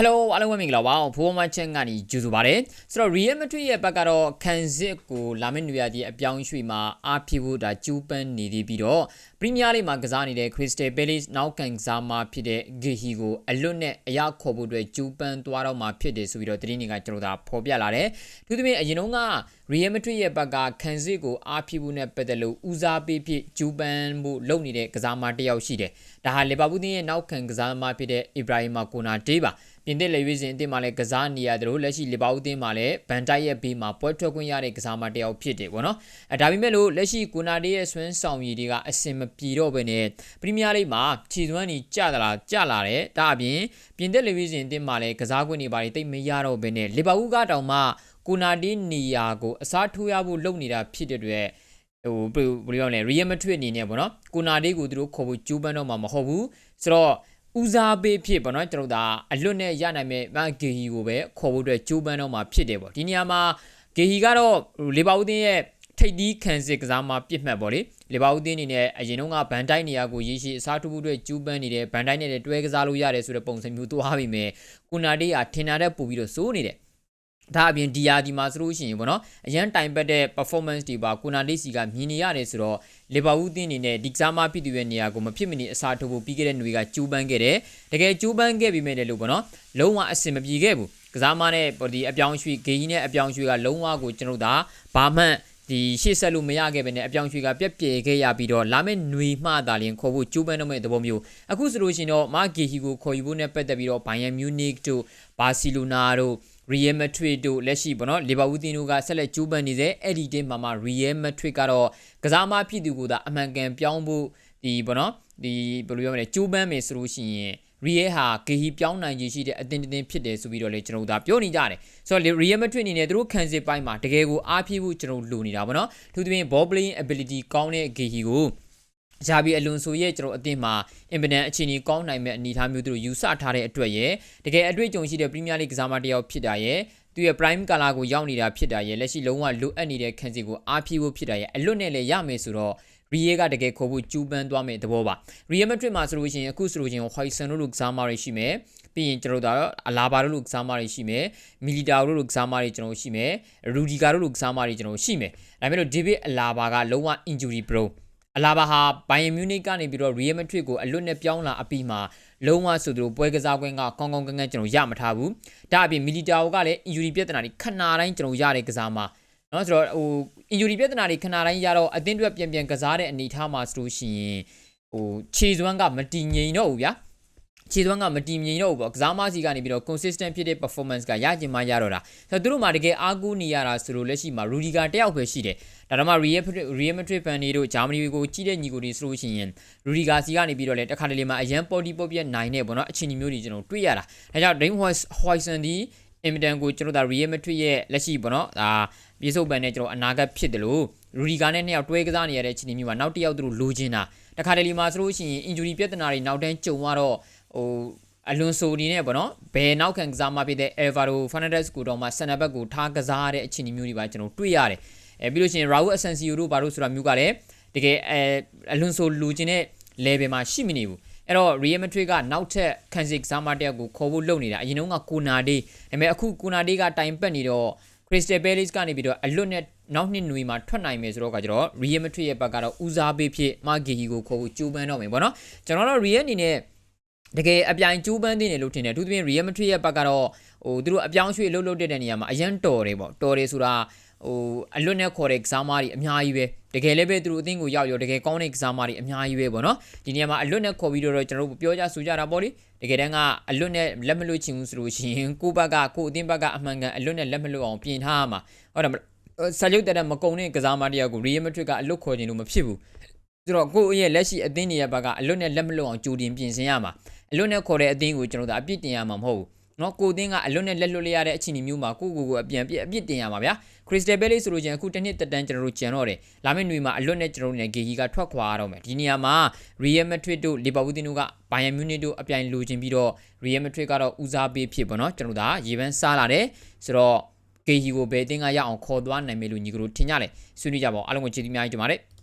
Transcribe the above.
Hello အားလုံးပဲမင်္ဂလာပါဖိုးမချန်ကနေကြိုဆိုပါရစေဆိုတော့ Real Madrid ရဲ့ဘက်ကတော့ခံစစ်ကိုလာမယ့်နွေရာသီအပြောင်းရွှေ့မှာအားဖြစ်ဖို့ဒါကျူးပန်းနေသေးပြီးတော့ Premier League မှာကစားနေတဲ့ Crystal Palace နောက်ကန်ကစားမှာဖြစ်တဲ့ Gehi ကိုအလွတ်နဲ့အရခေါ်ဖို့အတွက်ကျူးပန်းသွားတော့မှာဖြစ်တယ်ဆိုပြီးတော့သတင်းတွေကကျွန်တော်တို့ဖော်ပြလာတယ်သူသဖြင့်အရင်တုန်းက Real Madrid ရဲ့ဘက်ကခံစစ်ကိုအားဖြစ်ဖို့နဲ့ပတ်သက်လို့ဦးစားပေးဖြစ်ကျူးပန်းဖို့လုပ်နေတဲ့ကစားမတစ်ယောက်ရှိတယ်ဒါဟာလီဗာပူးသင်းရဲ့နောက်ခံကစားမဖြစ်တဲ့ Ibrahima Konate ပါပြင်သစ်လေရွေးစဉ်အသင်းမှာလည်းကစားနေရတယ်လို့လက်ရှိလီဗာပူးသင်းမှာလည်းဗန်တိုက်ရဲ့ဘေးမှာပွဲထွက်ခွင့်ရတဲ့ကစားမတစ်ယောက်ဖြစ်တယ်ပေါ့နော်အဲဒါပေမဲ့လို့လက်ရှိကိုနာဒေးရဲ့ဆွမ်းဆောင်ရည်တွေကအစင်မပြေတော့ဘဲနဲ့ပရီးမီးယားလိမှာခြေသွမ်းကြီးကျလာကျလာတယ်ဒါအပြင်ပြင်သစ်လေရွေးစဉ်အသင်းမှာလည်းကစားခွင့်တွေပါတိတ်မရတော့ဘဲနဲ့လီဗာပူးကတောင်မှကိုနာဒေးနေရာကိုအစားထိုးရဖို့လုပ်နေတာဖြစ်တဲ့အတွက်ဟိုဘယ်လိုပြောလဲရီယယ်မက်ဒရစ်အနေနဲ့ပေါ့နော်ကိုနာဒေးကိုသူတို့ခေါ်ဖို့ကြိုးပမ်းတော့မှာမဟုတ်ဘူးဆိုတော့ ဦးစားပေးဖြစ်ပေါ့နော်ကျွန်တော်တို့အလွတ်နဲ့ရနိုင်မဲ့မဂေဟီကိုပဲခေါ်ဖို့အတွက်ကြိုးပမ်းတော့မှာဖြစ်တယ်ပေါ့ဒီနေရာမှာဂေဟီကတော့လေဘာဦးသင်းရဲ့ထိပ်သီးခံစစ်ကစားမှာပြစ်မှတ်ပေါ့လေလေဘာဦးသင်းအနေနဲ့အရင်တုန်းကဗန်တိုင်းနေရာကိုရေးရှိအစားထိုးဖို့အတွက်ကျူးပန်းနေတယ်ဗန်တိုင်းနဲ့တွဲကစားလို့ရတယ်ဆိုတဲ့ပုံစံမျိုးသွားပြီးမယ်ကုနာတေးကထင်တာတဲ့ပို့ပြီးတော့စိုးနေတယ် ဒါအပြင်ဒီယာဒီမှာဆိုလို့ရှိရင်ပေါ့နော်အရန်တိုင်ပတ်တဲ့ performance တွေပါကိုနာလေးစီကမြင်နေရတယ်ဆိုတော့လီဗာပူးတင်းအနေနဲ့ဒီကစားမဖြစ်သူရဲ့နေရာကိုမဖြစ်မနေအစားထိုးဖို့ပြီးခဲ့တဲ့ຫນွေကကျူးပန်းခဲ့တယ်တကယ်ကျူးပန်းခဲ့ပြီးမဲ့လည်းလို့ပေါ့နော်လုံးဝအဆင်မပြေခဲ့ဘူးကစားမနဲ့ဒီအပြောင်းရွှေ့ဂေကြီးနဲ့အပြောင်းရွှေ့ကလုံးဝကိုကျွန်တော်တို့ဒါဘာမှဒီရှေ့ဆက်လို့မရခဲ့ပဲနဲ့အပြောင်းရွှေ့ကပြက်ပြဲခဲ့ရပြီးတော့လာမယ့်ຫນွေမှသာလျှင်ခေါ်ဖို့ကျိုးပန်းတော့မဲ့သဘောမျိုးအခုဆိုလို့ရှိရင်တော့မာဂီဟီကိုခေါ်ယူဖို့နဲ့ပတ်သက်ပြီးတော့ဘိုင်ယန်မြူးနစ်တို့ဘာစီလိုနာတို့ Real Madrid တို့လက်ရှိပေါ့နော်လီဗာပူးတင်းတို့ကဆက်လက်ကျိုးပန်းနေစေအဲ့ဒီတင်းမှာမှ Real Madrid ကတော့ကစားမဖြစ်သူကိုသာအမှန်ကန်ပြောင်းဖို့ဒီပေါ့နော်ဒီဘယ်လိုပြောမလဲကျိုးပန်းမယ်ဆိုလို့ရှိရင် Real ဟာဂေဟီပြောင်းနိုင်ခြင်းရှိတဲ့အတင်းတင်းဖြစ်တယ်ဆိုပြီးတော့လေကျွန်တော်တို့ဒါပြောနေကြတယ်ဆိုတော့ Real Madrid အနေနဲ့သူတို့ခံစစ်ပိုင်းမှာတကယ်ကိုအားပြည့်ဖို့ကျွန်တော်လိုနေတာပေါ့နော်သူတို့ပြင် ball playing ability ကောင်းတဲ့ဂေဟီကို ဂျာဘီအလွန်ဆိုရဲ့ကျွန်တော်အသင်းမှာအင်ပဒန်အခြေအနေကောင်းနိုင်မဲ့အနေအထားမျိုးသူတို့ယူဆထားတဲ့အတွက်ရဲ့တကယ်အတွေ့အကြုံရှိတဲ့ပရီးမီးယားလိကစားမတစ်ယောက်ဖြစ်တာရဲ့သူရဲ့ prime color ကိုရောက်နေတာဖြစ်တာရဲ့လက်ရှိလုံးဝလိုအပ်နေတဲ့ခံစီကိုအားဖြည့်ဖို့ဖြစ်တာရဲ့အလွတ်နဲ့လည်းရမယ်ဆိုတော့ရီယေကတကယ်ခေါ်ဖို့ကျူးပန်းသွားမယ်သဘောပါရီယယ်မက်ဒရစ်မှာဆိုလို့ရှိရင်အခုဆိုလို့ရှိရင်ဟွိုက်ဆန်တို့လိုကစားမတွေရှိမယ်ပြီးရင်ကျွန်တော်တို့အလာဘာတို့လိုကစားမတွေရှိမယ်မီလီတာတို့လိုကစားမတွေကျွန်တော်ရှိမယ်ရူဒီကာတို့လိုကစားမတွေကျွန်တော်ရှိမယ်ဒါပေမဲ့လို့ဒေးဗစ်အလာဘာကလုံးဝ injury prone အလာဘာဟာဘိုင်ယန်မြူနစ်ကနေပြီးတော့ရီယယ်မက်ဒရစ်ကိုအလွတ်နဲ့ပြောင်းလာအပြီးမှာလုံးဝဆိုသူတို့ပွဲကစားကွင်းကကောင်းကောင်းကန်းကန်းကျွန်တော်ရမထားဘူးဒါအပြင်မီလီတာကိုကလည်းအင်ဂျူရီပြဿနာတွေခဏတိုင်းကျွန်တော်ရတဲ့ကစားမှာနော်ဆိုတော့ဟိုအင်ဂျူရီပြဿနာတွေခဏတိုင်းရတော့အသင်းတွေပြန်ပြန်ကစားတဲ့အနေအထားမှာဆိုလို့ရှိရင်ဟိုခြေစွမ်းကမတည်ငြိမ်တော့ဘူးဗျာ။ ခြေသွမ်းကမတည်မြင်တော့ဘူးပေါ့ကစားမစီကနေပြီးတော့ consistent ဖြစ်တဲ့ performance ကရကျင်မှရတော့တာဆိုတော့သူတို့မှာတကယ်အားကိုးနေရတာဆိုလို့လက်ရှိမှာ Rudiger တယောက်ပဲရှိတယ်ဒါတော့မှ Real Real Madrid fan တွေတို့ဂျာမနီကိုကြီးတဲ့ညီကိုတွေဆိုလို့ရှိရင် Rudiger စီကနေပြီးတော့လေတခါတလေမှာအရန် body pop ပြနိုင်နေပေါ့နော်အခြေအနေမျိုးတွေကျွန်တော်တွေ့ရတာဒါကြောင့် Dame Hoyson ဒီအင်မတန်ကိုကျွန်တော်ဒါ Real Madrid ရဲ့လက်ရှိပေါ့နော်ဒါပြေဆုပ်ပန်နဲ့ကျွန်တော်အနာဂတ်ဖြစ်တယ်လို့ Rudiger နဲ့နှစ်ယောက်တွဲကစားနေရတဲ့အခြေအနေမျိုးမှာနောက်တစ်ယောက်သူတို့လိုချင်တာတခါတလေမှာဆိုလို့ရှိရင် injury ပြဿနာတွေနောက်တန်းကြုံတော့ ဟိုအလွန်ဆိုဒီနဲ့ပေါ့နော်ဘယ်နောက်ခံကစားမှဖြစ်တဲ့ Alvaro Fernandez ကိုတော့မှဆန်နဘက်ကိုထားကစားတဲ့အခြေအနေမျိုးတွေပါကျွန်တော်တွေ့ရတယ်အဲပြီးလို့ရှိရင် Raul Asensio တို့ဘာလို့ဆိုတာမျိုးကလည်းတကယ်အဲအလွန်ဆိုလူချင်းတဲ့ level မှာရှိမနေဘူးအဲ့တော့ Real Madrid ကနောက်ထပ်ခံစစ်ကစားမတယောက်ကိုခေါ်ဖို့လုပ်နေတာအရင်တုန်းကကိုနာဒေးဒါပေမဲ့အခုကိုနာဒေးကတိုင်ပတ်နေတော့ Crystal Palace ကနေပြီးတော့အလွတ်နဲ့နောက်နှစ်နွေမှာထွက်နိုင်မယ်ဆိုတော့ကကျတော့ Real Madrid ရဲ့ဘက်ကတော့ဦးစားပေးဖြစ်မာဂီဟီကိုခေါ်ဖို့ကြိုးပမ်းတော့မယ်ပေါ့နော်ကျွန်တော်တို့ Real အနေနဲ့ တကယ်အပြိုင်ကျိုးပန်းတင်တယ်လို့ထင်တယ်အထူးသဖြင့် Real Madrid ရဲ့ဘက်ကတော့ဟိုသူတို့အပြောင်းရွှေ့လှုပ်လှုပ်တဲ့နေရာမှာအရန်တော်တယ်ပေါ့တော်တယ်ဆိုတာဟိုအလွတ်နဲ့ခေါ်တဲ့ကစားမတွေအများကြီးပဲတကယ်လည်းပဲသူတို့အသင်းကိုရောက်ရောတကယ်ကောင်းတဲ့ကစားမတွေအများကြီးပဲပေါ့နော်ဒီနေရာမှာအလွတ်နဲ့ခေါ်ပြီးတော့ကျွန်တော်တို့ပြောကြဆိုကြတာပေါ့လေတကယ်တမ်းကအလွတ်နဲ့လက်မလွတ်ချင်ဘူးဆိုလို့ရှိရင်ကိုဘက်ကကိုအသင်းဘက်ကအမှန်ကန်အလွတ်နဲ့လက်မလွတ်အောင်ပြင်ထားရမှာဟုတ်တယ်ဆာလုတ်တဲ့မကုံတဲ့ကစားမတရားကို Real Madrid ကအလွတ်ခေါ်ခြင်းလို့မဖြစ်ဘူးဆိုတော့ကိုယ့်ရဲ့လက်ရှိအသင်းတွေရဲ့ဘက်ကအလွတ်နဲ့လက်မလွတ်အောင်ကြိုတင်ပြင်ဆင်ရမှာ အလွတ်နဲ့ခေါ်တဲ့အသင်းကိုကျွန်တော်တို့အပြစ်တင်ရမှာမဟုတ်ဘူးနော်ကိုသင်းကအလွတ်နဲ့လက်လွတ်လိုက်ရတဲ့အခြေအနေမျိုးမှာကိုကိုကိုအပြန်ပြစ်အပြစ်တင်ရမှာဗျာခရစ်စတယ်ဘဲလေးဆိုလို့ချင်းအခုတစ်နှစ်တက်တန်းကျွန်တော်တို့ကြံတော့တယ်လာမယ့်နေ့မှာအလွတ်နဲ့ကျွန်တော်တို့နဲ့ဂေဂီကထွက်ခွာရတော့မယ်ဒီနေရာမှာ Real Madrid တို့ Liverpool တို့က Bayern Munich တို့အပြိုင်လိုချင်ပြီးတော့ Real Madrid ကတော့ဦးစားပေးဖြစ်ပေါ့နော်ကျွန်တော်တို့ဒါရေပန်းစားလာတယ်ဆိုတော့ဂေဂီကိုဘယ်အသင်းကရအောင်ခေါ်သွားနိုင်မယ်လို့ညီကတို့ထင်ကြတယ်ဆွေးနွေးကြပါဦးအားလုံးကိုကျေးဇူးများကြီးတင်ပါတယ်